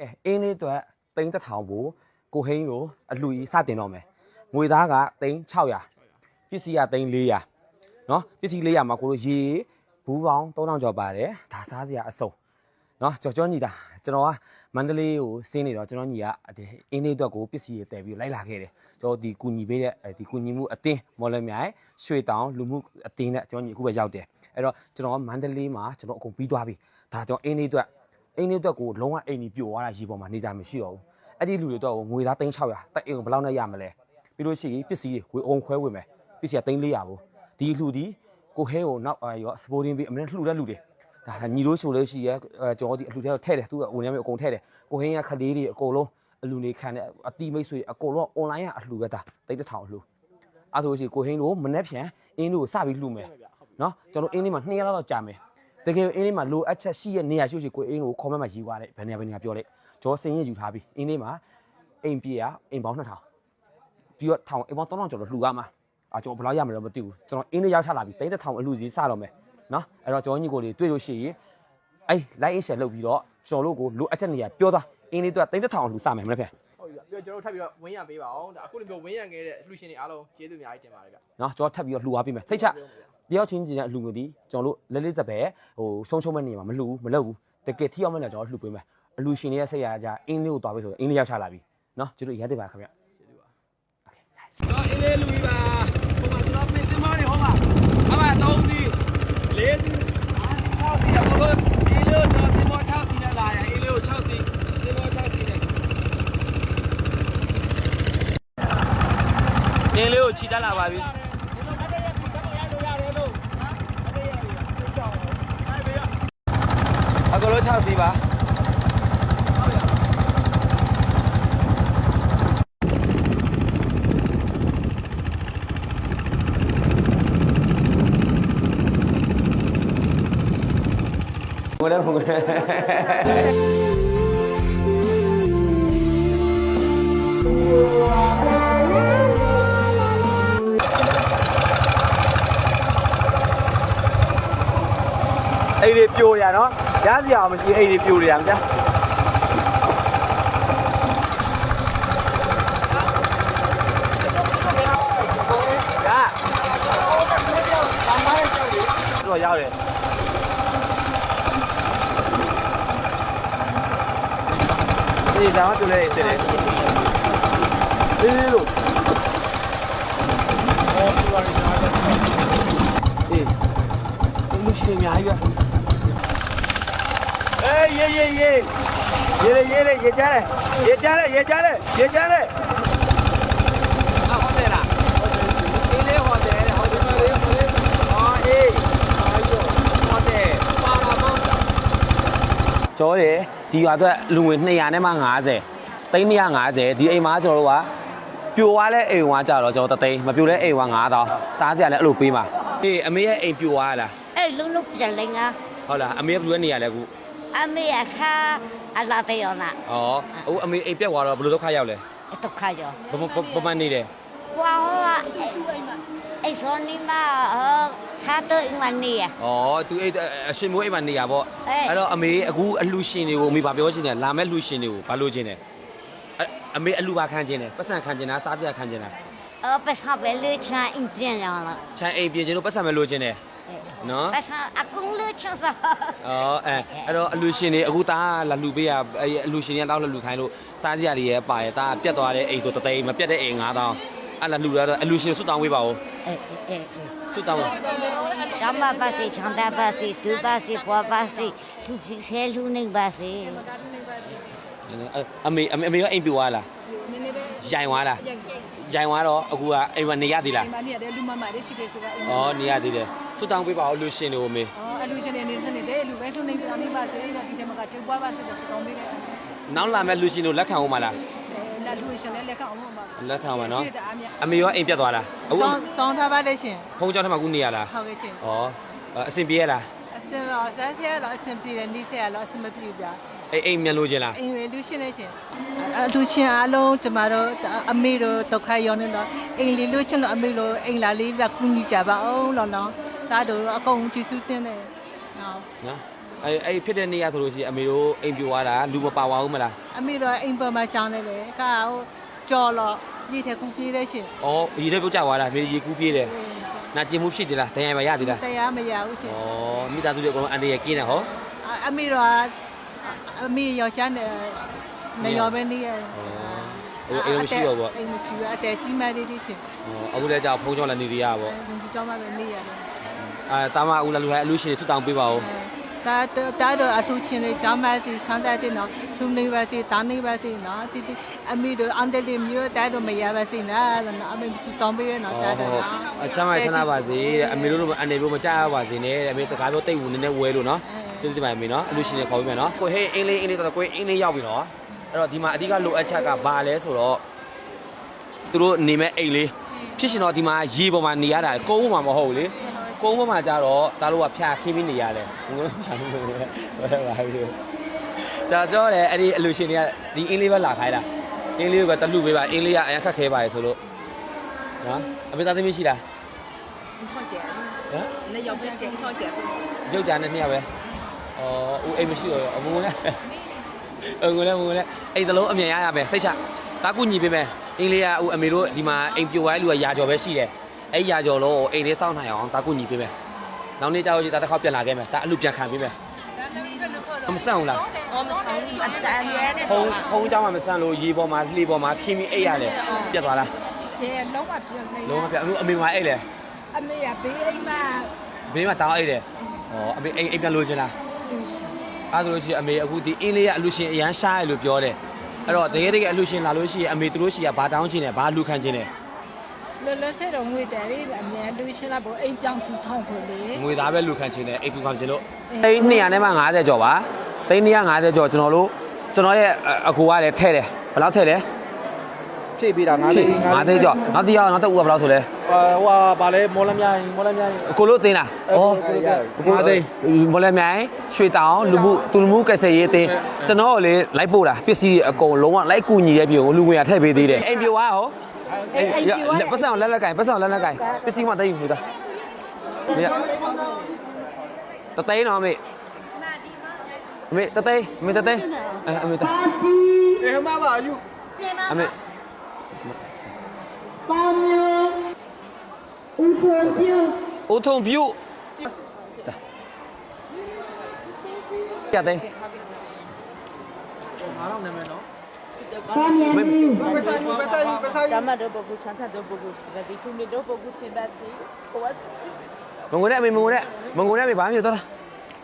အဲအင်းလေးအတွက်တိန်းတစ်ထောင်ကိုကိုဟိန်းကိုအလှူကြီးစတင်တော့မယ်ငွေသားကတိန်း600ပစ္စည်းကတိန်း400နော်ပစ္စည်း400မှာကိုတို့ရေဘူးပေါင်း3000ကျော်ပါတယ်ဒါစားစရာအစုံနော်ကြော်ကြောညီတာကျွန်တော်ကမန္တလေးကိုစင်းနေတော့ကျွန်တော်ညီကအဒီအင်းလေးအတွက်ကိုပစ္စည်းတွေတည်ပြီးလိုက်လာခဲ့တယ်ကျွန်တော်ဒီကူညီပေးတဲ့အဲဒီကူညီမှုအတင်းမော်လမြိုင်ရွှေတောင်လူမှုအတင်းနဲ့ကျွန်တော်ညီအခုပဲရောက်တယ်အဲ့တော့ကျွန်တော်ကမန္တလေးမှာကျွန်တော်အကုန်ပြီးသွားပြီဒါကျွန်တော်အင်းလေးအတွက် အိမ်လေးအတွက်ကိုလုံးဝအိမ်ကြီးပြိုသွားတာရေပေါ်မှာနေကြမရှိတော့ဘူးအဲ့ဒီလူတွေတော့ငွေသား3600တက်အိမ်ကိုဘယ်လောက်နဲ့ရမလဲပြီးလို့ရှိရင်ပစ္စည်းတွေဝေအောင်ခွဲဝင်မယ်ပစ္စည်းက3400ဘူးဒီလူဒီကိုဟဲကိုနောက်အာရောစပိုတင်းပြီးအမင်းလှူတဲ့လူတွေဒါညီလို့ရှိလို့ရှိရဲအဲကျွန်တော်ဒီအလှူထဲကိုထည့်တယ်သူကဝင်ရမယ်အကုန်ထည့်တယ်ကိုဟင်းကခလေးတွေအကုန်လုံးအလူနေခံတဲ့အတိမိတ်ဆွေအကုန်လုံး online ကအလှူပဲဒါတိတ်တစ်ထောင်အလှူအဲ့ဆိုလို့ရှိရင်ကိုဟင်းတို့မနေ့ဖြန်အင်းတို့ကိုစပြီးလှူမယ်နော်ကျွန်တော်အင်းလေးမှာ2ရက်လောက်တော့ကြာမယ် တကယ်အင်းလေးမှာလိုအပ်ချက်ရှိရဲ့နေရာရှိရှိကိုအင်းကိုခေါ်မမှာရေးသွားလိုက်ဘယ်နေရာဘယ်နေရာပြောလိုက်ကျော်စင်းရယူထားပြီအင်းလေးမှာအိမ်ပြေရအိမ်ပေါင်း2000ပြီးတော့ထောင်အိမ်ပေါင်း3000ကျော်တော့လှူရမှာအာကျွန်တော်ဘယ်လောက်ရမလဲမသိဘူးကျွန်တော်အင်းလေးရောက်ချလာပြီ3000အလှူစီစတော့မယ်နော်အဲ့တော့ကျွန်တော်ညီကိုလေးတွေ့လို့ရှိရင်အေး like and share လုပ်ပြီးတော့ကျွန်တော်တို့ကိုလိုအပ်ချက်နေရာပြောသွားအင်းလေးတို့က3000အလှူစမယ်မလားဖေဟုတ်ပြီပြီးတော့ကျွန်တော်တို့ထပ်ပြီးတော့ဝင်းရံပေးပါအောင်ဒါအခုလိုမျိုးဝင်းရံခဲ့တဲ့လူရှင်တွေအားလုံးကျေးဇူးအများကြီးတင်ပါတယ်ဗျနော်ကျွန်တော်ထပ်ပြီးတော့လှူသွားပေးမယ်ထိတ်ချ တယောက်ချင်းချင်းတဲ့အလှူငွေဒီကျွန်တော်တို့လက်လေးစက်ပဲဟိုဆုံးရှုံးမဲ့နေရာမှာမလှူဘူးမလုပ်ဘူးတကယ်ထိရောက်မဲ့နေရာကျွန်တော်လှူပေးမယ်အလှူရှင်တွေရဲ့စိတ်ရကြအင်းလေးကိုသွားပေးဆိုအင်းလေးရောက်ချလာပြီနော်ကျေးဇူးရတဲ့ပါခင်ဗျကျေးဇူးပါတော့အင်းလေးလူကြီးပါဟိုမှာကျွန်တော်ပြင်သမားတွေဟောပါအမ3စီ4စီ6စီအပေါ်လို့အင်းလေးကိုကျွန်တော်ပြင်မော6စီနဲ့လာရအင်းလေးကို6စီပြင်မော6စီနဲ့အင်းလေးကိုခြိတက်လာပါပြီ အကလို့6စီပါဘယ်လဲဘယ်လဲအဲ့ဒီပြိုရနော် ရစရာမရှိအဲ့ဒီပြိုရအောင်ဗျာဒါတော့ရောက်တယ်ဒီဒါမှပြိုလဲစစ်တယ်အေးလို့အေးလူရှိနေအများကြီးပဲအေး ရေးရေးရေးရေးရေးရေးရေးကြတယ်ရေးကြတယ်ရေးကြတယ်ရေးကြတယ်အဟောတယ်လားအေးလေးဟောတယ်ဟောတယ်လေးဟောတယ်အော်အေးအာယောဟောတယ်ပါလာမောင်းကျော်တယ်ဒီရွာအတွက်လူငွေ200နဲ့မှ50သိန်း250ဒီအိမ်မှာကျွန်တော်တို့ကပြိုသွားလဲအိမ်ဝါကြတော့ကျွန်တော်တသိန်းမပြိုလဲအိမ်ဝါ9000စားကြလဲအဲ့လိုပေးပါအေးအမေရဲ့အိမ်ပြိုသွားလားအဲ့လုံးလုံးပြန်လိုက်ငါဟုတ်လားအမေကဘယ်လိုနေရလဲအခု အမေအသာအလာတေယောနာဩအခုအမေအိမ်ပြက်သွားတော့ဘယ်လိုဒုက္ခရောက်လဲဒုက္ခရောဘဘဘမနေတယ်ကွာဟောအဲ့စောနီမသာတော့အင်မနီယာ။ဩ तू အဲ့အရှင်မိုးအိမ်မှာနေရပေါ့အေးအဲ့တော့အမေအခုအလှရှင်တွေကိုအမေဗာပြောချင်တယ်လာမဲ့လှရှင်တွေကိုဘာလို့ချင်တယ်အအမေအလှပါခံချင်တယ်ပတ်စံခံချင်တာစားစရာခံချင်တာအပစပဲလေချာအင်ပြန်ရလားခြံအိမ်ပြင်ချင်လို့ပတ်စံမလို့ချင်တယ် နော်ပစအကုန်လေချစာ။ဩအဲအဲ့တော့အလှရှင်တွေအခုတာလာလှပေးရအဲ့အလှရှင်တွေကတော့လာလှခိုင်းလို့စားစရာတွေရဲ့ပါရဲ့တာပြတ်သွားတဲ့အိမ်ဆိုတသိန်းမပြတ်တဲ့အိမ်9000အဲ့လာလှရတော့အလှရှင်စွတ်တောင်းဝေးပါဦးအေးအေးစွတ်တောင်းကမ္ဘာပါစီချန်တာပါစီဒူပါစီပွားပါစီသူစီဆဲလူနေပါစီအမေအမေအမေကအိမ်ပြွားလားရိုင်သွားလား ရိုင်သွားတော့အခုကအိမ်မှာနေရသေးလားဒီမှာနေရတယ်လူမမလေးရှိတယ်ဆိုတာအိမ်။အော်နေရသေးတယ်။စွတ်တောင်းပေးပါဦးလူရှင်တွေကိုမေအော်အလူရှင်နေနေစနေတယ်လူပဲထုံနေပြနေပါစေတော့ဒီထဲမှာကကျုပ်ပွားပါစေလို့ဆိုတောင်းပေးတယ်။နောက်လာမဲ့လူရှင်တို့လက်ခံဦးမလားအဲလာလူရှင်လည်းလက်ခံအောင်ပါ။လက်ခံပါနော်ရှိတယ်အမြ။အမေရောအိမ်ပြတ်သွားလား။အခုတောင်းတောင်းထားပါလေရှင်ဖုန်းကြောင်းထဲမှာအခုနေရလားဟုတ်ကဲ့ချင်း။အော်အဆင်ပြေရလားအစင်တော့ဆက်ဆက်တော့အစင်ပြေတယ်နီးဆက်ရတော့အစင်မပြေဘူးဗျာ။ အိမ်အိမ်မြန်လို့ချင်းလားအင်းဝေလူရှင်နေချင်းအလူရှင်အားလုံးကျမတို့အမေတို့ဒုက္ခရောက်နေတော့အိမ်လေးလူချင်းတော့အမေတို့အိမ်လာလေးလက်ကူညီကြပါအောင်လို့နော်ဒါတို့အကုန်ကျေးဇူးတင်တယ်ဟုတ်။နော်အဲအဲ့ဖြစ်တဲ့နေ့ရဆိုလို့ရှိရင်အမေတို့အိမ်ပြိုသွားတာလူမပါပါဘူးမလားအမေတော့အိမ်ပေါ်မှာကြောင်းနေတယ်ကဟိုကြော်တော့ရေထဲကူပြေးတဲ့ရှင်။အော်ရေထဲပြုတ်ကြသွားတာမေရေကူးပြေးတယ်။နာကျင်မှုဖြစ်တယ်လား။တရားမရသေးလားတရားမရဘူးရှင်။အော်မိသားစုတွေအကုန်လုံးအန်တရကင်းတယ်ဟောအမေတော့ အမေယောက်ျားနဲ့နေရောပဲနေရ။ဟိုအိမ်လုံးမရှိတော့ဘူးအိမ်မရှိဘူးအတဲကြီးမလေးလေးချင်း။အော်အခုလည်းကြောက်ဖုန်းကြောင်းလည်းနေရရပေါ့ဒီကြောင်းမှပဲနေရတယ်။အဲတာမဦးလာလူဟဲအလူရှင်ဆွတောင်းပေးပါဦး ဒါတာတော့အထူးချင်းလေးကျောင်းမစီချမ်းသာတဲ့နော်သူနေပါစီတာနေပါစီနော်တီတီအမေတို့အန်တယ်လေးမျိုးတာတော့မရပါစီနော်အမေစုတောင်းပေးရ။နော်အော်တာတော့ဟုတ်။အချမ်းမဆန္ဒပါစေတဲ့အမေတို့လိုအန်နေလို့မကြရပါစေနဲ့တဲ့အမေတကားပြောတိတ်ဝင်နေနေဝဲလို့နော်။စစ်စစ်ပါအမေနော်အလူရှင်တွေခေါ်ပြီးမယ်နော်။ကိုဟေးအင်းလေးအင်းလေးတော့ကိုအင်းလေးရောက်ပြီနော်။အဲ့တော့ဒီမှာအဓိကလိုအပ်ချက်ကဘာလဲဆိုတော့သူတို့နေမဲ့အိမ်လေးဖြစ်ရှင်တော့ဒီမှာရေပေါ်မှာနေရတာကုန်းပေါ်မှာမဟုတ်ဘူးလေ။ ကုန်းပေါ်မှာကြတော့တားလို့ကဖျာခင်းပြီးနေရတယ်ဘုံကဘာလို့လဲဘာလဲဘာလို့ဒါကြောတယ်အဲ့ဒီအလူရှင်တွေကဒီအင်းလေးပဲလာခိုင်းတာအင်းလေးကတလူပေးပါအင်းလေးကအရင်ခက်ခဲပါလေဆိုလို့နော်အမေသားသမီးရှိလားထောက်ကျဲဟမ်နဲ့ယောက်ျားချင်းထောက်ကျဲရုပ်ကြနဲ့နှစ်ယောက်ပဲအော်ဦးအိမ်မရှိတော့အမုန်းနဲ့အငုံနဲ့ငုံနဲ့အဲ့တလုံးအမြင်ရရပဲစိတ်ချတာကူညီပေးမယ်အင်းလေးကဦးအမေတို့ဒီမှာအိမ်ပြိုသွားတဲ့လူကရာကျော်ပဲရှိတယ် အဲ့ရာကျော်လုံးကိုအိမ်ထဲစောင့်နိုင်အောင်တာကူညီပေးမယ်နောက်နေ့ကျတော့ဒါတစ်ခေါက်ပြန်လာခဲ့မယ်ဒါအလူပြန်ခံပေးမယ်မဆန့်ဘူးလားအော်မဆန့်ဘူးအတန်ရဲတဲ့ဟုံးဟုံးကြောင်းမှမဆန့်လို့ရေပေါ်မှာလှေပေါ်မှာဖြင်းပြီးအိတ်ရလေပြတ်သွားလားကျဲလုံးဝပြတ်နေလုံးဝပြတ်အခုအမေမှာအိတ်လေအမေကဘေးအိမ်မှာဘေးမှာတောင်းအိတ်လေဩအမေအိမ်အိမ်ပြန်လို့ချင်လားလူရှင်အဲ့ဒါလို့ရှိရင်အမေအခုဒီအင်းလေးရအလူရှင်အရန်ရှားရလို့ပြောတယ်အဲ့တော့တကယ်တကယ်အလူရှင်လာလို့ရှိရင်အမေတို့ရှိရဘာတောင်းချင်တယ်ဘာလူခံချင်တယ် လောလောဆယ်တော့ငွေတယ်လေအမေလူရှိလာဖို့အိမ်ကြောင်ထူထောင်ခွေလေငွေသားပဲလူခံချင်းတယ်အိတ်ကူခံချင်းလို့အိတ်200နဲ့မှ50ကျော်ပါသိန်း250ကျော်ကျွန်တော်တို့ကျွန်တော်ရဲ့အကူကလည်းထဲတယ်ဘယ်လောက်ထဲလဲဖြည့်ပေးတာငါဖြလေးည့်50ကျော်နောက်တစ်ယောက်နောက်တစ်ဦးကဘယ်လောက်ဆိုလဲဟိုဟာဗာလဲမော်လမြိုင်မော်လမြိုင်အကိုလို့သိန်းလားအော်ကိုငါသိန်းမော်လမြိုင်ရွှေတောင်လူမှုတူလူမှုကယ်ဆယ်ရေးအသင်းကျွန်တော်ကလေလိုက်ပို့တာပစ္စည်းအကုန်လုံးဝလိုက်ကူညီရဲ့ပြည်ကိုလူငွေရထည့်ပေးသေးတယ်အိမ်ပြိုသွားဟောအိမ် ပတ်စံကိုလက်လက်ကင်ပတ်စံကိုလက်လက်ကင်ပစ္စည်းမှတိတ်ယူလို့သားမေတသိန်းတော့မေမေတသိန်းမေတသိန်းအမေတပါတီအဲမပါယူအမေပါမေဥထုံပြုဥထုံပြုရတဲ့5000နာမည်နော် Même... Mình ngồi đấy, mình muốn đấy, mình muốn đấy, mình bán gì tốt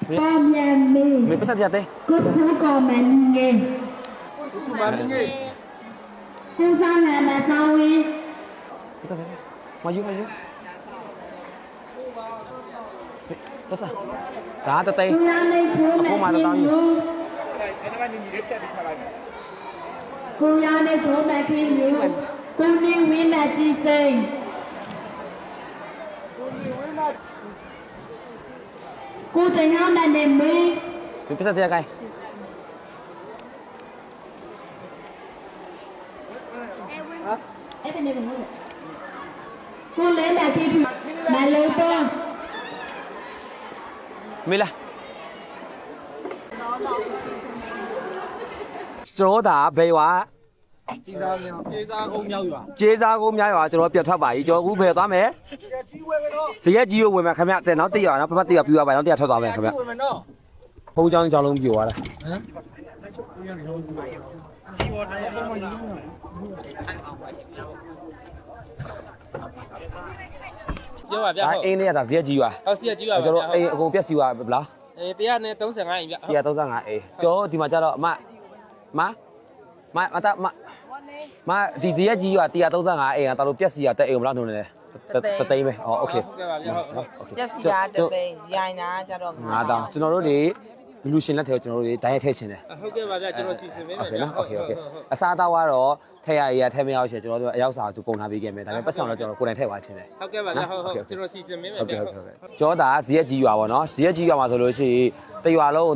Mình bắt sát giặt đi Cô thú của mình nghe cứ thú bán nghe Cô sao là bà sao đi cứ sao thế mà dưới, ngoài dưới Tốt sao Đó, tao tê Cô mà tao tao gì Cô mà tao tao gì cô ya nên cho mẹ khi nhiều cô đi win mẹ chi sinh cô tình hao mẹ niềm mi mình biết sao thế này cô lấy đại khi mẹ lấy cơ. mi là တော်တာဘယ်ရွာကျေးဇူးများကျေးဇူးကုန်မြောက်ရွာကျေးဇူးကုန်များရွာကျွန်တော်ပြတ်ထွက်ပါပြီကျွန်တော်အခုဖယ်သွားမယ်ဇရက်ကြီးကိုဝင်မယ်ခင်ဗျတဲ့နောက်တရအောင်နော်ဖမတရပြူရပါနောက်တရထွက်သွားမယ်ခင်ဗျဝင်မယ်နော်ဖုန်းကြောင်းကြောင်းလုံးပြိုသွားတာဟမ်ပြောပါဗျာဟုတ်အင်းလေးကဒါဇရက်ကြီးရွာဟုတ်ဇရက်ကြီးရွာကျွန်တော်အိမ်အကုန်ပြက်စီရွာဗလားအေး135အိမ်ဗျ135အိမ်ကျွန်တော်ဒီမှာကြတော့အမ မမမတာမမဒီဇရက်ကြီးရွာ135အေးကတော်တော်ပြက်စီရွာတက်အိမ်ဘယ်လောက်နှုန်းလဲတသိန်းပဲဟောโอเค ဟုတ်ကဲ့ပါဗျာဟုတ် နော်โอเค ပြက်စီတာတသိန်းရိုင်တာကြတော့ 9000ကျွန်တော်တို့တွေလူရှင်လက်ထဲကိုကျွန်တော်တို့တွေဒိုင်းရထည့်ချင်တယ် ဟုတ်ကဲ့ပါဗျာကျွန်တော်စီစဉ်ပေးမယ် โอเคနော်โอเคโอเคအစားတောက်ကတော့ထည့်ရရထည့်မရအောင်ရှင်ကျွန်တော်တို့အရောက်စာသူပုံထားပေးခဲ့မယ်ဒါပေမဲ့ပတ်စံတော့ကျွန်တော်ကိုယ်တိုင်ထည့်သွားခြင်းတယ် ဟုတ်ကဲ့ပါဗျာဟုတ်ဟုတ်ကျွန်တော်စီစဉ်ပေးမယ် ဟုတ် ဗျာ ကဲ့ဟုတ်ကဲ့ကျောတာဇရက်ကြီးရွာပေါ့နော်ဇရက်ကြီးရွာမှာဆိုလို့ရှိရင်တရွာလုံး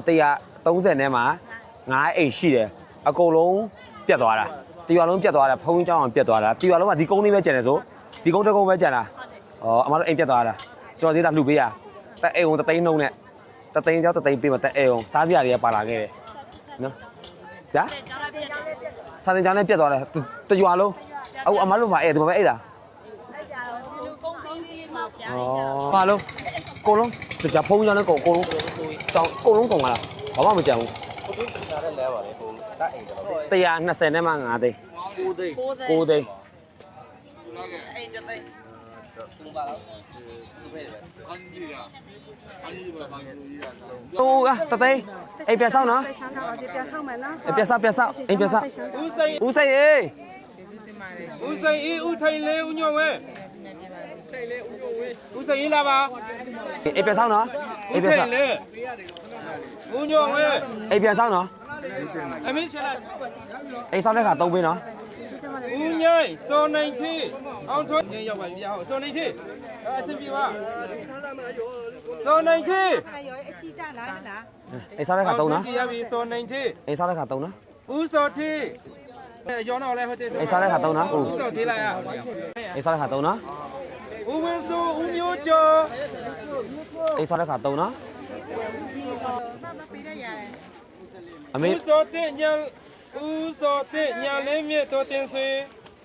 130နဲ့မှာ9အိမ်ရှိတယ် အကုန်လုံးပြတ်သွားတာတရွာလုံးပြတ်သွားတာဖုံးကြောင်းအောင်ပြတ်သွားတာတရွာလုံးကဒီကုန်းလေးပဲကျန်တယ်ဆိုဒီကုန်းတစ်ကုန်းပဲကျန်တာအော်အမတို့အိမ်ပြတ်သွားတာကျွန်တော်သေးတာလှူပေးရတက်အိမ်ဝင်တသိန်းနှုံးနဲ့တသိန်းကြောက်တသိန်းပေးမှာတက်အိမ်ဝင်စားစရာတွေကပါလာခဲ့တယ်နော်ကြာစားတဲ့ကြောင်းလေးပြတ်သွားတယ်တရွာလုံးအခုအမတို့မှာအဲ့ဒီမှာပဲအဲ့ဒါအော်ပါလို့ကိုလုံးကြာဖုံးကြောင်းလည်းကိုကိုလုံးကြောင်းကိုလုံးကုန်လာဘာမှမကြံဘူးကိုလုံးကျန်တဲ့လဲပါလေ 120နဲ့မှ9သိန်း9သိန်း9သိန်းဟိုကတသိန်းအိမ်ပြန်ဆောင်နော်ပြန်ဆောင်မယ်နော်ပြန်ဆောင်ပြန်ဆောင်အိမ်ပြန်ဆောင်ဦးစိန်ဦးစိတ်အေးဦးစိန်အေးဦးထိုင်လေးဦးညွန့်ဝဲဦးစိန်အေးလာပါအိမ်ပြန်ဆောင်နော်အိမ်ဦးပြန်ထိုဆောင်င်လေးဦးညွန့်ဝဲအိမ်ပြန်ဆောင်နော် အမင်းချလာအိမ်ဆောင်တဲ့ခါသုံးပေးနော်ဦးညိုင်စောနိုင်ချီအောင်ထွန်းညရောက်ပါပြီဟောစောနိုင်ချီအဆင်ပြေပါစောနိုင်ချီအိမ်ဆောင်တဲ့ခါသုံးနော်ကြည့်ရပြီစောနိုင်ချီအိမ်ဆောင်တဲ့ခါသုံးနော်ဦးစောထီရောင်းတော့လဲဟုတ်တယ်အိမ်ဆောင်တဲ့ခါသုံးနော်ဟုတ်ဦးစောထီလိုက်ရအိမ်ဆောင်တဲ့ခါသုံးနော်ဦးဝင်းစိုးဦးမျိုးကျော်အိမ်ဆောင်တဲ့ခါသုံးနော် အမေဦးစောတဲ့ညာဦးစောတဲ့ညာလင်းမြင့်တော်တင်ဆွေ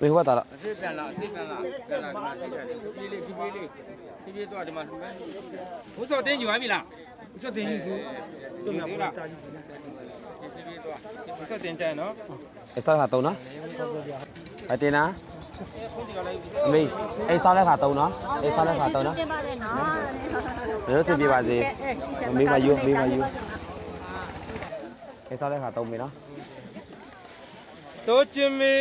မေဟိုကတာလားအစ်ပြန်လာအစ်ပြန်လာပြန်လာဒီမှာကြည့်တယ်ပြေးလေးပြေးလေးပြေးပြေးတော့ဒီမှာလူမဲဦးစောတင်းယူရပြီလားဦးစောတင်းယူစုတူနာဘူးလားပြေးပြေးတော့ဦးစောတင်းကျန်နော်အိမ်ဆောင်တဲ့ခါသုံးနော်အတင်နာဖုန်းဒီကလည်းအမေအိမ်ဆောင်တဲ့ခါသုံးနော်အိမ်ဆောင်တဲ့ခါသုံးနော်လို့စင်ပြပါစေမေးမယူမေးမယူ အိမ်ဆောင်တဲ့ခါသုံးပြီနော်တိုးချင်မီ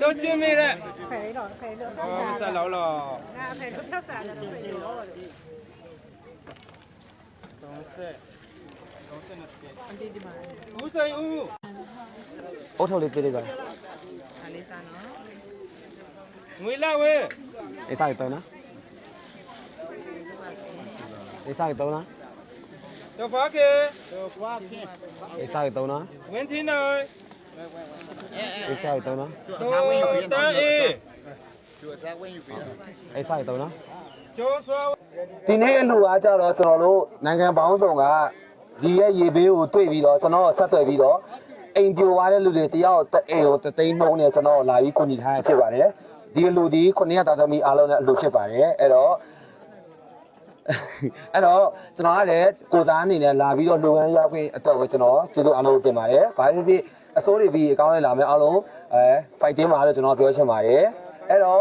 တိုးချင်မီတဲ့ဖဲတော့ဖဲတော့ဟောမဆက်လောက်လောငါဖဲတော့ဖြတ်စားတယ်တော့ပြေတော့ဦးစိန်ဦးအုတ်ထုတ်လေးပေးလိုက်ပါငွေလာဝဲအိမ်ဆောင်သုံးနော်အိမ်ဆောင်သုံးနော် တော့ဖာကေအိမ်ဆောင်သုံးနော်ဝင်းထင်းနိုင်အိမ်ဆောင်သုံးနော်တိုးတန်းအေးအိမ်ဆောင်သုံးနော်ကျိုးစွာဒီနေ့အလူအားကြတော့ကျွန်တော်တို့နိုင်ငံပေါင်းစုံကဒီရဲ့ရေဘေးကိုတွေ့ပြီးတော့ကျွန်တော်ဆက်သွယ်ပြီးတော့အိမ်ပြိုသွားတဲ့လူတွေတယောက်တအိမ်ကိုတသိန်းနှုံးနဲ့ကျွန်တော်လာပြီးကိုညီထားရဖြစ်ပါတယ်ဒီအလူဒီခုနှစ်ရက်တာသမီအားလုံးနဲ့အလူဖြစ်ပါတယ်အဲ့တော့ အဲ့တော့ကျွန်တော်ကလည်းကိုစားအနေနဲ့လာပြီးတော့လူငန်းရောက်ခွင့်အတွက်ကိုကျွန်တော်ကျေးဇူးအားလုံးတင်ပါတယ်။ဘာဖြစ်ဖြစ်အစိုးရပြီးအကောင်းလေးလာမယ်အားလုံးအဲ fighting ပါလို့ကျွန်တော်ပြောချင်ပါတယ်။အဲ့တော့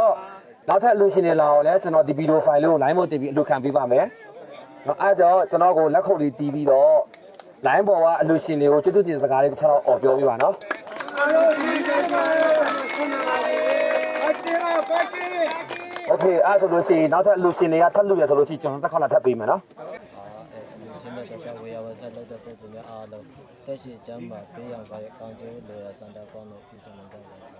နောက်ထပ်လူရှင်တွေလာအောင်လည်းကျွန်တော်ဒီဗီဒီယိုဖိုင်လေးကို line ပေါ်တင်ပြီးအလူခံပေးပါမယ်။နော်အဲ့တော့ကျွန်တော်ကိုလက်ခုပ်လေးတီးပြီးတော့ line ပေါ်ကအလူရှင်တွေကိုကျေးဇူးတင်စကားလေးတစ်ချက်တော့អော်ပြောပြပါနော်။ Okay အဲ့ဒါဆိုလို့ရှိရင်နောက်ထပ်လူရှင်တွေကထပ်လူရဆိုလို့ရှိရင်ကျွန်တော်တစ်ခါလာထပ်ပေးမယ်နော်ရှင်းတဲ့တော့ဝေယဝဆက်လုပ်တဲ့ပုံစံများအားလုံးတက်ရှိကျမ်းမှာပေးရပါရကောင်းကျိုးလိုရစံတာကောင်းလို့ပြုဆောင်နိုင်ကြပါစေ။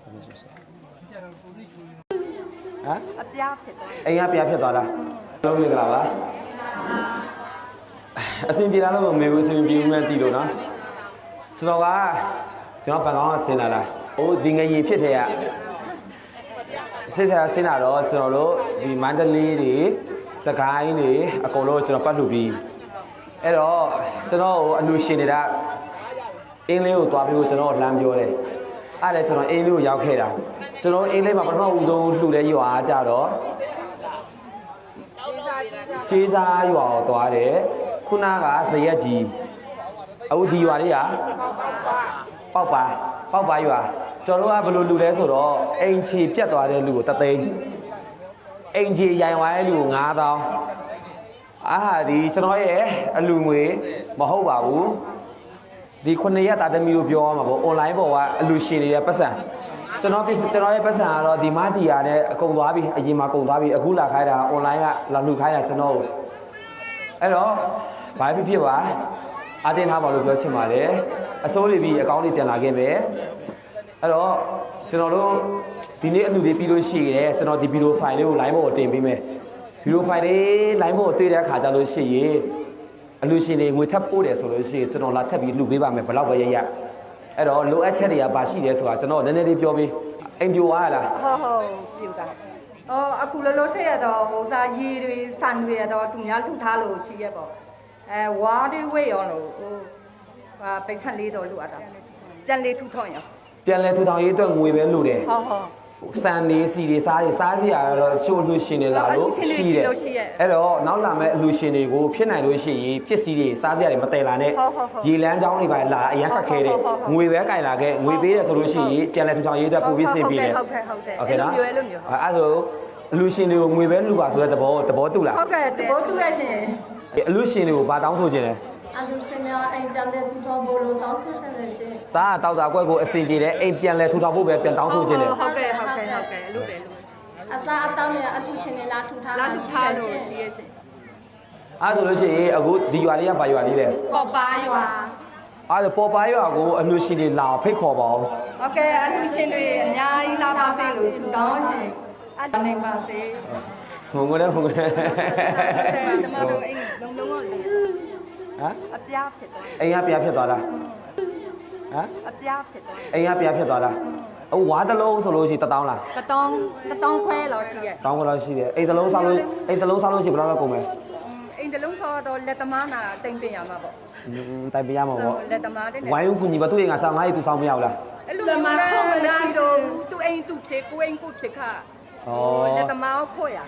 ဟမ်အပြားဖြစ်သွားအိမ်ကပြားဖြစ်သွားတာလုံးမင်္ဂလာပါအစဉ်ပြေလာလို့မမေဘူးအစဉ်ပြေဘူးမဲ့တီလို့နော်ကျွန်တော်ကကျွန်တော်ဘန်ကောင်းကဆင်းလာတာဟိုဒီငရေဖြစ်တဲ့က စစ်ထားဆင်းလာတော့ကျွန်တော်တို့ဒီမန္တလေးတွေစကိုင်းတွေအကုန်လုံးကျွန်တော်ပတ်လူပြီးအဲ့တော့ကျွန်တော်ဟိုအလူရှင်နေတာအင်းလေးကိုသွားပြီးတော့ကျွန်တော်လမ်းပြောတယ်အဲ့ဒါကျွန်တော်အင်းလေးကိုရောက်ခဲ့တာကျွန်တော်အင်းလေးမှာပထမဦးဆုံးလှူတဲ့ရွာကြတော့ကျေးစားရွာကိုသွားတယ်ခုနကဇရက်ကြီးအခုဒီရွာလေးကပေါက်ပါပေါက်ပါရွာ ကျွန်တော်တို့ကဘယ်လိုလှူလဲဆိုတော့အိမ်ချီပြတ်သွားတဲ့လူကိုတသိန်းအိမ်ချီရိုင်သွားတဲ့လူကို9000အာဟာဒီကျွန်တော်ရဲ့အလူငွေမဟုတ်ပါဘူးဒီခုနှစ်ရက်တာသမီးတို့ပြောရမှာပေါ့ online ပေါ်ကအလူရှင်တွေရဲ့ပတ်စံကျွန်တော်ပစ္စကျွန်တော်ရဲ့ပတ်စံကတော့ဒီမတီယာနဲ့အကုန်သွားပြီအရင်မှာကုန်သွားပြီအခုလာခိုင်းတာ online ကလာလူခိုင်းတာကျွန်တော်ကိုအဲ့တော့ဘာဖြစ်ဖြစ်ပါအတင်းထားပါလို့ပြောချင်ပါတယ်အစိုးရပြီးအကောင့်လေးပြန်လာခဲ့မယ် အဲ့တော့ကျွန်တော်တို့ဒီနေ့အလူလေးပြီးလို့ရှိရဲကျွန်တော်ဒီဗီဒီယိုဖိုင်လေးကို line ပေါ်ကိုတင်ပေးမယ်ဗီဒီယိုဖိုင်လေး line ပေါ်ကိုတွေ့တဲ့အခါကျလို့ရှိရင်အလူရှင်တွေငွေထပ်ပို့တယ်ဆိုလို့ရှိရင်ကျွန်တော်လာထပ်ပြီးလှူပေးပါမယ်ဘယ်တော့ပဲရရအဲ့တော့လိုအပ်ချက်တွေကဘာရှိတယ်ဆိုတာကျွန်တော်နည်းနည်းလေးပြောပေးအိမ်ပြိုသွားရလားဟုတ်ဟုတ်ပြူတာဟောအခုလောလောဆယ်ရတော့ဟိုစားရေတွေဆန်တွေရတော့သူများလှူထားလို့ရှိရပေါ့အဲဝါတွေဝေးရောလို့ဟိုဟာပိတ်ဆက်လေးတော့လှူအပ်တာပြန်လေးထူထောင်ရ ပြန်လဲထူထောင်ရေးအတွက်ငွေပဲလိုတယ်ဟုတ်ဟုတ်စံလေးစီတွေစားတွေစားစီရတော့တချို့လူရှင်တွေလာလို့ရှိတယ်အဲ့တော့နောက်လာမဲ့လူရှင်တွေကိုဖြစ်နိုင်လို့ရှိရင်ပစ္စည်းတွေစားစီရတွေမတည်လာနဲ့ရေလန်းချောင်းတွေပါလာအရင်ခက်ခဲတယ်ငွေပဲကင်လာခဲ့ငွေသေးတယ်ဆိုလို့ရှိရင်ပြန်လဲထူထောင်ရေးအတွက်ပိုပြီးစင်ပြီးတယ်ဟုတ်ကဲ့ဟုတ်ကဲ့ဟုတ်ကဲ့နော်အဲ့လိုမျိုးအဲ့လိုလူရှင်တွေကိုငွေပဲလူပါဆိုတဲ့သဘောသဘောတူလားဟုတ်ကဲ့သဘောတူရရှင်အလူရှင်တွေကိုဘာတောင်းဆိုခြင်းလဲ အလူရှင်များအိမ်ပြန်လေးထူထောင်ဖို့လို့တောင်းဆိုရှင်နေရှင်စားတောက်တာကွက်ကိုအစင်ပြေတယ်အိမ်ပြန်လဲထူထောင်ဖို့ပဲပြန်တောင်းဆိုခြင်းတယ်ဟုတ်ကဲ့ဟုတ်ကဲ့ဟုတ်ကဲ့အဲ့လိုပဲလို့အစားအသောက်နဲ့အထူးရှင်တွေလာထူထားလာတာထူရှိထားရလို့ရှင်ရှိရရှင်အဲ့ဒါဆိုလို့ရှိရင်အခုဒီရွာလေးကဘာရွာလေးလဲပေါ်ပါရွာအဲ့ဒါပေါ်ပါရွာကိုအလူရှင်တွေလာဖိတ်ခေါ်ပါအောင်ဟုတ်ကဲ့အလူရှင်တွေအများကြီးလာပါစေလို့ဆုတောင်းရှင်အနိုင်ပါစေငုံငုံနဲ့ငုံငုံနဲ့ကျမတို့အိမ်လုံးလုံးက ဟမ်အပြားဖြစ်သွားအိမ်ကပြားဖြစ်သွားလားဟမ်အပြားဖြစ်သွားအိမ်ကပြားဖြစ်သွားလားအဝါတစ်လုံးဆိုလို့ရှိရင်တစ်တောင်းလားတတောင်းတတောင်းခွဲလောက်ရှိရဲ့တောင်းကတော့ရှိတယ်အိမ်တစ်လုံးစားလို့အိမ်တစ်လုံးစားလို့ရှိရင်ဘယ်လောက်လောက်ကုန်မလဲအိမ်တလုံးဆောတော့လက်သမားနာတိမ်ပင်ရမှာပေါ့อืมတိုင်ပြရမှာပေါ့လက်သမားတဲ့ဝိုင်းဦးကူညီပါသူ့အိမ်ကစားငါ့အိမ်သူဆောင်မရဘူးလားအဲ့လိုမျိုးလည်းမရှိတော့ဘူးသူအိမ်သူဖြစ်ကိုအိမ်ကိုဖြစ်ခါ ဩလက်သမားကိုခွရဩ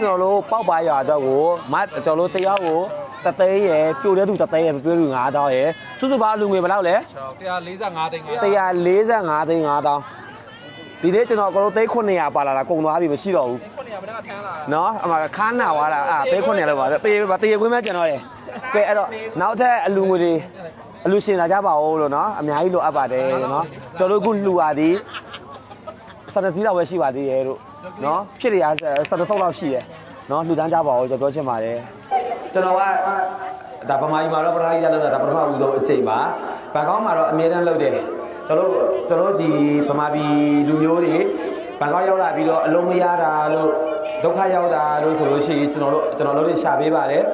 ကျွန်တော်တို့ပေါက်ပါရွာတော့ကိုမကျွန်တော်တို့တရားကိုတသိန်းရယ်ပြိုတဲ့သူတသိန်းရယ်ပြိုတဲ့သူ9000ရယ်စုစုပေါင်းလူငွေဘယ်လောက်လဲ145သိန်းက145သိန်း9000 ဒီနေ့ကျွန်တော်ကတော့သိန်း900ပါလာတာကုန်သွားပြီမရှိတော့ဘူးခုနေရမကထမ်းလာတာနော်အမခါနာသွားတာအာသိန်း900လောက်ပါတေးတေးခွင်းမဲ့ကျွန်တော်ရယ်ကဲအဲ့တော့နောက်ထပ်အလူငွေတွေအလူရှင်လာကြပါဦးလို့နော်အများကြီးလိုအပ်ပါတယ်နော်ကျွန်တော်တို့ခုလှူပါသည်စတဲ့စီးတော့ပဲရှိပါသေးရဲ့လို့နော်ဖြစ်ရစတဲ့ဆုံးလောက်ရှိတယ်နော်လှူဒန်းကြပါဦးကျွန်တော်ပြောချင်ပါတယ်ကျွန်တော်ကဒါဗမာကြီးမှာတော့ပထမကြီးလောက်တာဒါပထမဦးဆုံးအချိန်ပါဘန်ကောက်မှာတော့အမြဲတမ်းလုပ်တယ် ကျွန်တော်ကျွန်တော်ဒီဗမာပြည်လူမျိုးတွေဘန်ကောက်ရောက်လာပြီးတော့အလုံးမရတာလို့ဒုက္ခရောက်တာလို့ဆိုလို့ရှိရင်ကျွန်တော်တို့ကျွန်တော်တို့တွေရှာပေးပါတယ်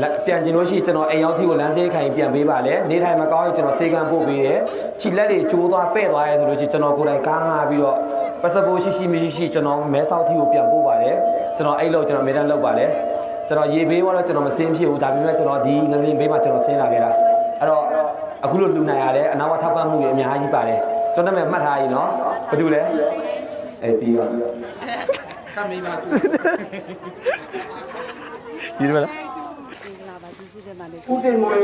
လက်ပြန်ကျင်လို့ရှိရင်ကျွန်တော်အိမ်ရောက်ที่ကိုလမ်းစေးခိုင်ပြန်ပေးပါလေနေထိုင်မကောင်းရင်ကျွန်တော်စေကံပို့ပေးတယ်ခြိလက်တွေကျိုးသွားပဲ့သွားရဲဆိုလို့ရှိရင်ကျွန်တော်ကိုယ်တိုင်ကားငါပြီးတော့ပတ်စပိုးရှိရှိမရှိရှိကျွန်တော်မဲဆောက်ที่ကိုပြန်ပို့ပါတယ်ကျွန်တော်အဲ့လို့ကျွန်တော်အမြဲတမ်းလုပ်ပါတယ်ကျွန်တော်ရေဘေးကတော့ကျွန်တော်မစင်းဖြစ်ဘူးဒါပေမဲ့ကျွန်တော်ဒီငလင်းဘေးမှာကျွန်တော်ဆင်းလာခဲ့တာအဲ့တော့ အခုလို့လူနိုင်ရတယ်အနာဝထောက်ပံ့မှုတွေအများကြီးပါတယ်ကျွန်တော်နာမည်မှတ်ထားရင်နော်ဘာတူလဲအဲ့ပြီးတော့ကမ်းမေးပါစုဒီလိုလားဦးတင်မွေ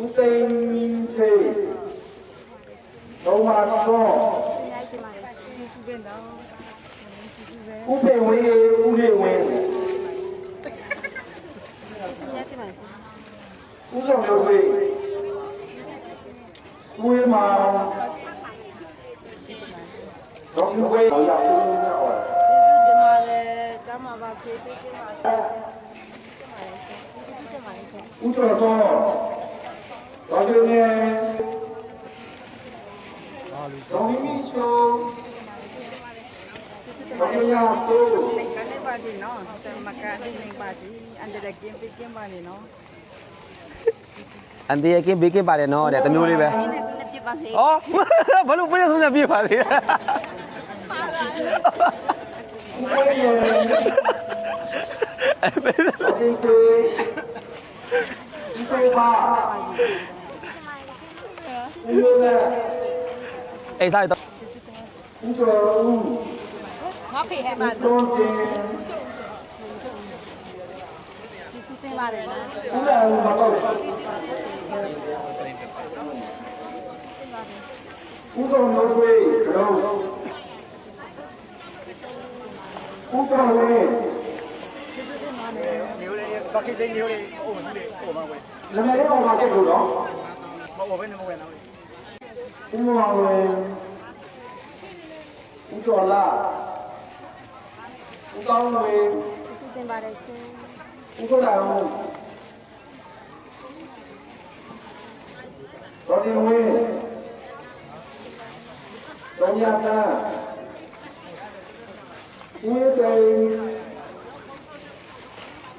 ဦးတင်ဖေတော့မှာတော့ဦးဖေဝေးဦးလေးဝင်း ဦးဆောင်လို့ဝေးဝေးမှာတော့ဝေးရောက်ဦးနဲ့အော်ကျေးဇူးတင်ပါတယ်ကျမ်းပါပါဖြည့်ပေးကြပါစေဦးကျော်စောတော်ကျနေတော်မီမီချိုတော်ကျညာဆိုကနေပါဒီနော်တမကနေနေပါဒီအန်တရကင်းပေးကင်းပါနေနော် အန်တီရကင်းဘေးကင်းပါတယ်နော်တဲ့တမျိုးလေးပဲဒီနေ့စနေပြပါစေ။အော်ဘာလို့ပြည့်စုံနေပြပါလဲတော်ကျင်းကိုဒီစေပါဦးလို့နဲ့။အေးစားတော့ဦးကျော်ဦးငါဖေဟဲ့ပါ တော်ကျင်းစုတင်ပါတယ်နော်ဦးလာဦးမတော့ဦးတော်လို့ဝေးတော့ဦးတော်ဝေးမျိုးလေးဘာကိသိမျိုးလေးအိုးမလေးအိုးမဝဲလည်းလည်းတော့မှာခဲ့လို့တော့မဟုတ်ဘဲနေမဝဲနော်ဦးမောင်ဝေဦးကျော်လာဦးကောင်းဝေစုတင်ပါတယ်ရှင် ဦးကိုလာဦးတော်တင်ဝေတော်ရတာဦးသိန်း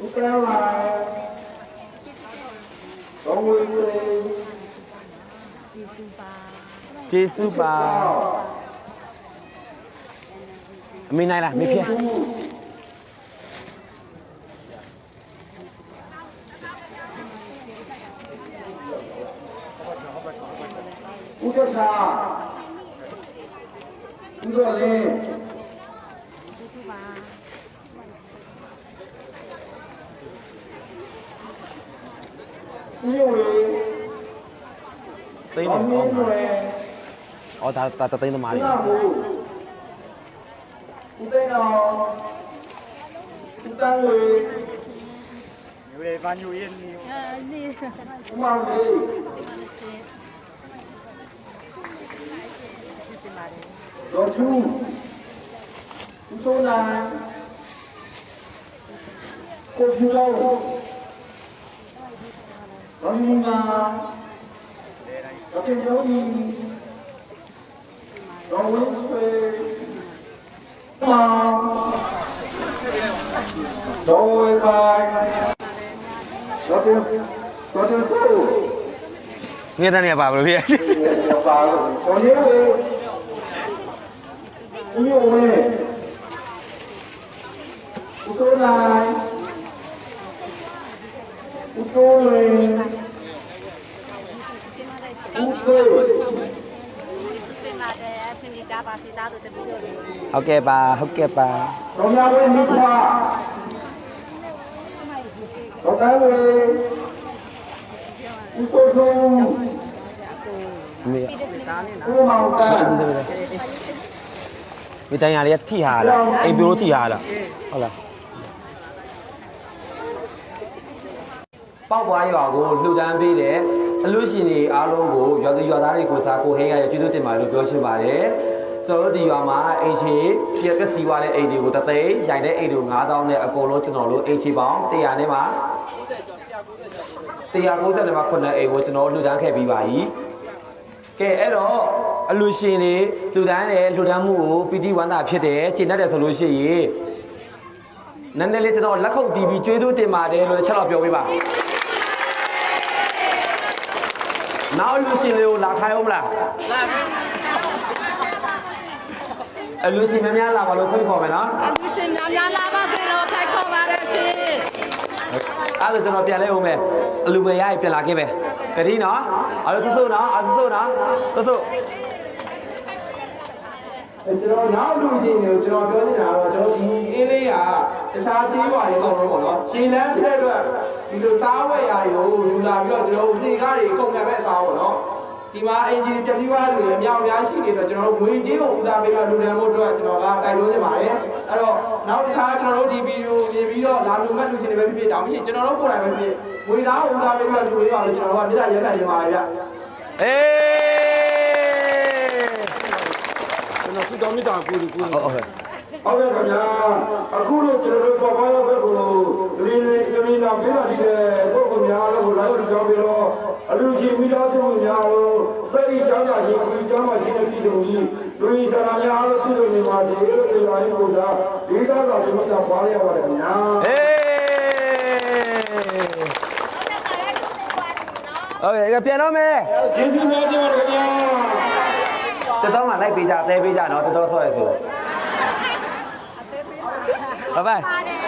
ဦးကမ်းလာဘောဝေးသိန်းကျေးဇူးပါအမေနိုင်လားမေဖြစ်ဦးသ က်သာဦးတော်လင်းဦးယဝေသိန်းအောင်တော့မြကောင်င်းပါွယ်ဩဒါဒါတသိန်းသမားဦးတွေနာဘူးဦးသိန်းတော်ဦးတန်းဝေဝေဘာညူရဲ့နီဦးမောင်လေး တော်ချူဦးစိုးနိုင်ကိုဖြူလောတော်မင်းနာတော်တင်ကျောင်းကြီးတော်ဝင်းဆွေမောင်တော်ဝင်းကိုင်တော်တင်တော်တင်ကိုငယ် ဦးရိုးဝဲဦးတိုးလိုက်ဦးတိုးလေဦးတိုးဟုတ်ကဲ့ပါဟုတ်ကဲ့ပါတော်များဝဲမိခွာတော်ကားဝဲဦးတိုးဆုံးဦးမေဦးမောင်ကား မိတိုင်ရလေးထိဟာလားအိမ်ပြိုးထိဟာလားဟုတ်လားပောက်ပွားရွာကိုလှူဒန်းပေးတယ်အလူရှင်တွေအားလုံးကိုရွာသူရွာသားတွေကိုစားကိုဟင်းရရဲ့ကျေးဇူးတင်ပါတယ်လို့ပြောချင်ပါတယ်ကျွန်တော်တို့ဒီရွာမှာအိမ်ချေပြက်ပစီသွားတဲ့အိမ်တွေကိုတသိန်းရိုင်တဲ့အိမ်တွေကို9000နဲ့အကုန်လုံးကျွန်တော်တို့အိမ်ချေပေါင်း100နဲ့မှာ190နဲ့မှာ9အိမ်ကိုကျွန်တော်လှူဒန်းခဲ့ပြီးပါပြီကဲအဲ့တော့ အလူရှင်တွေလှူဒန်းတယ်လှူဒန်းမှုကိုပီတိဝန္တာဖြစ်တယ်ကျင့်တတ်တယ်ဆိုလို့ရှိရင်နည်းနည်းလေးကျွန်တော်လက်ခုပ်တီးပြီးကျွေးသူတင်ပါတယ်လို့တစ်ချက်တော့ပြောပေးပါနောက်လူရှင်လေးကိုလာခိုင်းအောင်မလားအလူရှင်များများလာပါလို့ခွင့်ခေါ်မယ်နော်လူရှင်များများလာပါစေတော့ဖိုက်ခေါ်ပါရရှင်အဲ့ဒါကျွန်တော်ပြန်လဲအောင်မယ်အလူငယ်ရရင်ပြန်လာခဲ့ပဲကတိနော်အားလုံးစွတ်စွတ်နော်အားစွတ်စွတ်နော်စွတ်စွတ် ကျွန်တော်နောက်လူချင်းတွေကိုကျွန်တော်ပြောနေတာကတော့ကျွန်တော်ဒီအင်းလေးကတခြားကြေးပါတွေအကုန်လုံးပေါ့နော်ရှင်လန်းဖြစ်တဲ့အတွက်ဒီလိုသားဝဲရာတွေကိုယူလာပြီးတော့ကျွန်တော်ဒီကားတွေအကုန်ပြန်မဲ့အစားပေါ့နော်ဒီမှာအင်ဂျင်ပြည့်စည်သွားတယ်အများအများရှိနေတော့ကျွန်တော်တို့ငွေကြေးကိုဦးစားပေးတော့လူတန်းဖို့အတွက်ကျွန်တော်ကတိုက်တွန်းနေပါတယ်အဲ့တော့နောက်တစ်ခြားကျွန်တော်တို့ဒီဗီဒီယိုမြင်ပြီးတော့လာလူမဲ့လူချင်းတွေပဲဖြစ်ဖြစ်တောင်းဖြစ်ကျွန်တော်တို့ကိုယ်တိုင်ပဲဖြစ်ငွေသားကိုဦးစားပေးပြီးတော့လူတွေပါလို့ကျွန်တော်တို့ကမြေတားရက်ခံနေပါတယ်ဗျအေး ကျွန်တော်စုတော်မြတ်တာကိုကိုဟုတ်ဟုတ်ဟုတ်ကဲ့ခင်ဗျာအခုလို့ကျွန်တော်တို့ပေါ်ပါရောက်ဘက်ကိုလင်းလင်းကမင်းနာပေးတာဒီတဲ့ပုဂ္ဂိုလ်များလို့လာရောက်ကြောင်းပြီးတော့အလူရှင်မိသားစုများလို့စိတ်ချမ်းသာခြင်းကိုကြောင်းမှရှိတဲ့ပြည်သူကြီးလူရင်းဆန္ဒများလို့ပြည်သူတွေမှာဒီလိုတရားရင်းကိုသာဒီသားတော်ဒီမှာပါရပါတယ်ခင်ဗျာအေးဟုတ်ကဲ့ပြန်တော့မယ်ကျေးဇူးများတင်ပါတယ်ခင်ဗျာ တတော်မှလိုက်ပေးကြတဲပေးကြနော်တတော်ဆော့ရဆိုဘိုင်ဘိုင်